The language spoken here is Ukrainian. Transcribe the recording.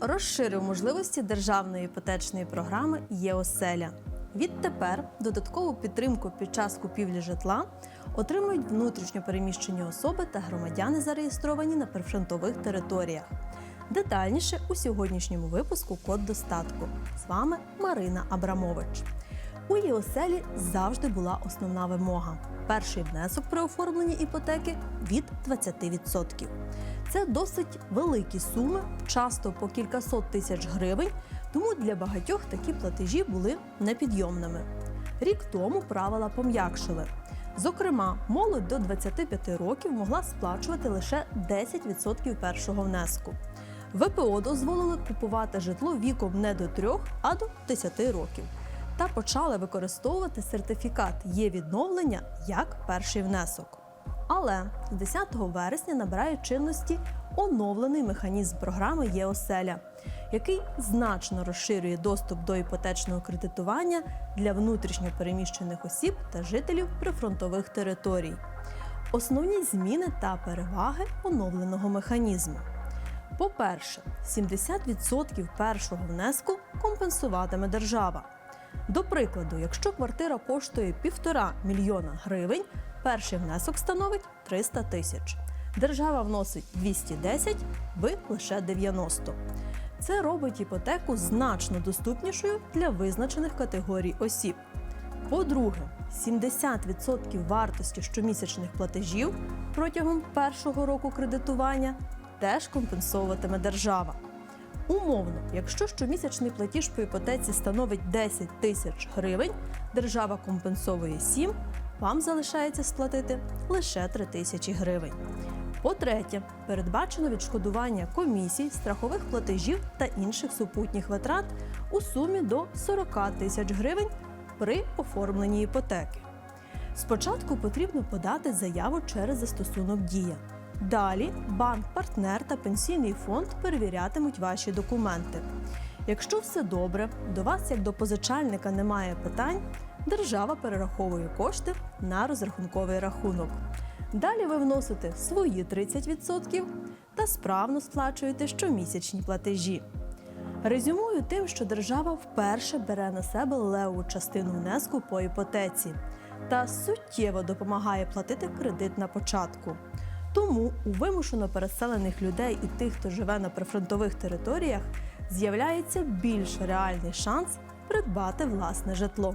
розширив можливості державної іпотечної програми ЄОСЕЛЯ. Відтепер додаткову підтримку під час купівлі житла отримують внутрішньо переміщені особи та громадяни, зареєстровані на прифронтових територіях. Детальніше у сьогоднішньому випуску Код достатку. З вами Марина Абрамович. У ЄОСЕЛі завжди була основна вимога: перший внесок при оформленні іпотеки від 20%. Це досить великі суми, часто по кількасот тисяч гривень, тому для багатьох такі платежі були непідйомними. Рік тому правила пом'якшили. Зокрема, молодь до 25 років могла сплачувати лише 10% першого внеску. ВПО дозволили купувати житло віком не до 3, а до 10 років та почали використовувати сертифікат є відновлення як перший внесок. Але з 10 вересня набирає чинності оновлений механізм програми ЄОСЕЛЯ, який значно розширює доступ до іпотечного кредитування для внутрішньо переміщених осіб та жителів прифронтових територій. Основні зміни та переваги оновленого механізму. По-перше, 70% першого внеску компенсуватиме держава. До прикладу, якщо квартира коштує півтора мільйона гривень, перший внесок становить 300 тисяч. Держава вносить 210, ви лише 90. Це робить іпотеку значно доступнішою для визначених категорій осіб. По-друге, 70% вартості щомісячних платежів протягом першого року кредитування теж компенсовуватиме держава. Умовно, якщо щомісячний платіж по іпотеці становить 10 тисяч гривень, держава компенсовує 7, вам залишається сплатити лише 3 тисячі гривень. По-третє, передбачено відшкодування комісій, страхових платежів та інших супутніх витрат у сумі до 40 тисяч гривень при оформленні іпотеки. Спочатку потрібно подати заяву через застосунок Дія. Далі банк, партнер та пенсійний фонд перевірятимуть ваші документи. Якщо все добре, до вас як до позичальника немає питань, держава перераховує кошти на розрахунковий рахунок. Далі ви вносите свої 30% та справно сплачуєте щомісячні платежі. Резюмую тим, що держава вперше бере на себе левову частину внеску по іпотеці та суттєво допомагає платити кредит на початку. Тому у вимушено переселених людей і тих, хто живе на прифронтових територіях, з'являється більш реальний шанс придбати власне житло.